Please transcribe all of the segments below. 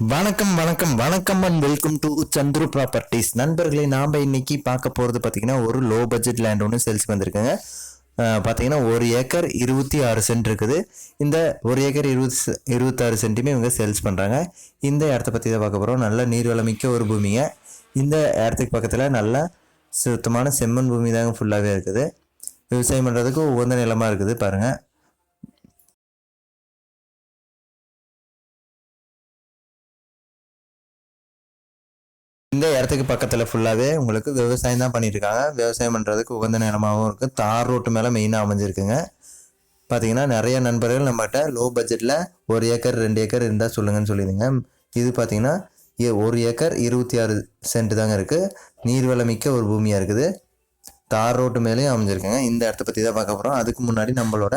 வணக்கம் வணக்கம் வணக்கம் and welcome to Chandru properties நண்பர்களே நாம் இன்னைக்கு பார்க்க போகிறது பார்த்தீங்கன்னா ஒரு லோ பட்ஜெட் லேண்ட் ஒன்று சேல்ஸ் வந்திருக்குங்க. பார்த்தீங்கன்னா ஒரு ஏக்கர் இருபத்தி ஆறு சென்ட் இருக்குது. இந்த ஒரு ஏக்கர் இருபது செ- இருபத்தாறு சென்ட்டுமே இவங்க சேல்ஸ் பண்ணுறாங்க இந்த இடத்த பற்றி தான் பார்க்க போகிறோம் நல்ல நீர்வளமிக்க ஒரு பூமிங்க. இந்த இடத்துக்கு பக்கத்தில் நல்ல சுத்தமான செம்மண் பூமி தாங்க ஃபுல்லாகவே இருக்குது. விவசாயம் பண்ணுறதுக்கு உகந்த நிலமாக இருக்குது பாருங்கள் இந்த இடத்துக்கு பக்கத்தில் ஃபுல்லாகவே உங்களுக்கு விவசாயம் தான் பண்ணியிருக்காங்க விவசாயம் பண்ணுறதுக்கு உகந்த நிலமாகவும் இருக்குது தார் ரோட்டு மேலே மெயினாக அமைஞ்சிருக்குங்க. பார்த்தீங்கன்னா நிறைய நண்பர்கள் நம்மகிட்ட லோ பட்ஜெட்டில் ஒரு ஏக்கர் ரெண்டு ஏக்கர் இருந்தால் சொல்லுங்கன்னு சொல்லிடுங்க. இது பார்த்தீங்கன்னா ஒரு ஏக்கர் இருபத்தி ஆறு சென்ட் தாங்க இருக்குது நீர்வளமிக்க ஒரு பூமியாக இருக்குது. தார் ரோட்டு மேலேயும் அமைஞ்சிருக்காங்க. இந்த இடத்த பற்றி தான் பார்க்க போகிறோம் அதுக்கு முன்னாடி நம்மளோட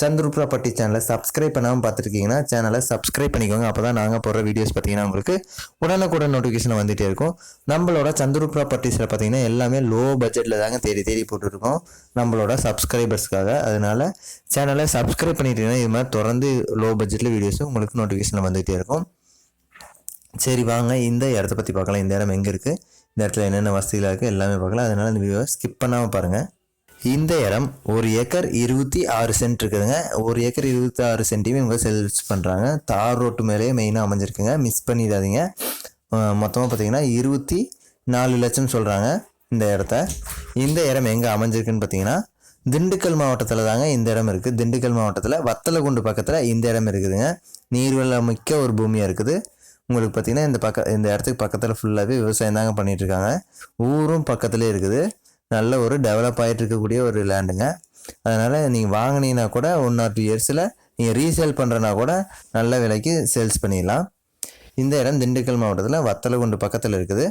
சந்துரு ப்ராப்பர்ட்டி சேனலை சப்ஸ்கிரைப் பண்ணாமல் பார்த்துருக்கீங்கன்னா சேனலை சப்ஸ்கிரைப் பண்ணிக்கோங்க. அப்போ தான் நாங்கள் போடுற வீடியோஸ் பார்த்தீங்கன்னா உங்களுக்கு உடனுக்குடன் நோட்டிஃபிகேஷன் வந்துகிட்டே இருக்கும். நம்மளோட சந்துரு ப்ராப்பர்ட்டிஸில் பார்த்தீங்கன்னா எல்லாமே லோ பட்ஜெட்டில் தாங்க தேடி தேடி போட்டுருக்கோம். நம்மளோட சப்ஸ்கிரைபர்ஸ்க்காக அதனால் சேனலை சப்ஸ்கிரைப் பண்ணிட்டீங்கன்னா இது மாதிரி தொடர்ந்து லோ பட்ஜெட்டில் வீடியோஸும் உங்களுக்கு நோட்டிஃபிகேஷன் வந்துகிட்டே இருக்கும். சரி வாங்க. இந்த இடத்த பற்றி பார்க்கலாம். இந்த இடம் எங்கே இருக்குது இந்த இடத்துல என்னென்ன வசதிகளாக இருக்குது எல்லாமே பார்க்கலாம். அதனால் இந்த வீடியோவை ஸ்கிப் பண்ணாமல் பாருங்கள் இந்த இடம் ஒரு ஏக்கர் இருபத்தி ஆறு சென்ட் இருக்குதுங்க. ஒரு ஏக்கர் இருபத்தி ஆறு சென்ட்டையும் இவங்க சேல்ஸ் பண்ணுறாங்க தார் ரோட்டு மேலேயே மெயினாக அமைஞ்சிருக்குங்க. மிஸ் பண்ணிடாதீங்க. மொத்தமாக பார்த்தீங்கன்னா இருபத்தி நாலு லட்சம் சொல்கிறாங்க இந்த இடத்த. இந்த இடம் எங்கே அமைஞ்சிருக்குன்னு பார்த்தீங்கன்னா திண்டுக்கல் மாவட்டத்தில் தாங்க இந்த இடம் இருக்குது திண்டுக்கல் மாவட்டத்தில் வத்தலகுண்டு பக்கத்தில் இந்த இடம் இருக்குதுங்க. நீர்வளம் மிக்க ஒரு பூமியாக இருக்குது. உங்களுக்கு பார்த்திங்கன்னா இந்த பக்க இந்த இடத்துக்கு பக்கத்தில் ஃபுல்லாகவே விவசாயம் தாங்க பண்ணிகிட்ருக்காங்க இருக்காங்க ஊரும் பக்கத்துலேயே இருக்குது. நல்ல ஒரு டெவலப் ஆகிட்டு இருக்கக்கூடிய ஒரு லேண்டுங்க அதனால் நீங்கள் வாங்கினீங்கன்னா கூட ஒன் ஆர் டூ இயர்ஸில் நீங்கள் ரீசேல் பண்ணுறனா கூட நல்ல விலைக்கு சேல்ஸ் பண்ணிடலாம். இந்த இடம் திண்டுக்கல் மாவட்டத்தில் வத்தலகுண்டு பக்கத்தில் இருக்குது.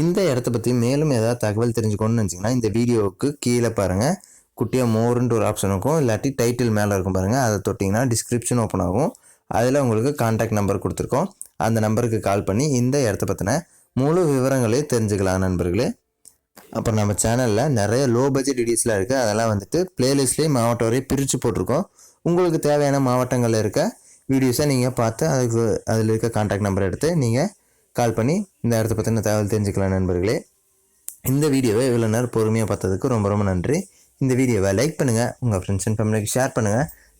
இந்த இடத்த பற்றி மேலும் ஏதாவது தகவல் தெரிஞ்சுக்கணும்னு நினச்சிங்கன்னா இந்த வீடியோவுக்கு கீழே பாருங்கள் குட்டியாக மோருன்ட்டு ஒரு ஆப்ஷன் இருக்கும் இல்லாட்டி டைட்டில் மேலே இருக்கும் பாருங்கள் அதை தொட்டிங்கன்னா டிஸ்கிரிப்ஷன் ஓப்பன் ஆகும். அதில் உங்களுக்கு காண்டாக்ட் நம்பர் கொடுத்துருக்கோம். அந்த நம்பருக்கு கால் பண்ணி இந்த இடத்த பற்றின முழு விவரங்களையும் தெரிஞ்சுக்கலாம் நண்பர்களே. அப்புறம் நம்ம சேனலில் நிறைய லோ பட்ஜெட் வீடியோஸ்லாம் இருக்குது அதெல்லாம் வந்துட்டு பிளேலிஸ்ட்லேயே மாவட்டம் வரையும் பிரித்து போட்டிருக்கோம். உங்களுக்கு தேவையான மாவட்டங்களில் இருக்க வீடியோஸை நீங்கள் பார்த்து அதுக்கு அதில் இருக்க காண்டாக்ட் நம்பர் எடுத்து நீங்கள் கால் பண்ணி இந்த இடத்த பற்றின தகவல் தெரிஞ்சுக்கலாம் நண்பர்களே. இந்த வீடியோவை இவ்வளோ நேரம் பொறுமையாக பார்த்ததுக்கு ரொம்ப ரொம்ப நன்றி. இந்த வீடியோவை லைக் பண்ணுங்கள் உங்கள் ஃப்ரெண்ட்ஸ் அண்ட் ஃபேமிலிக்கு ஷேர் பண்ணுங்கள்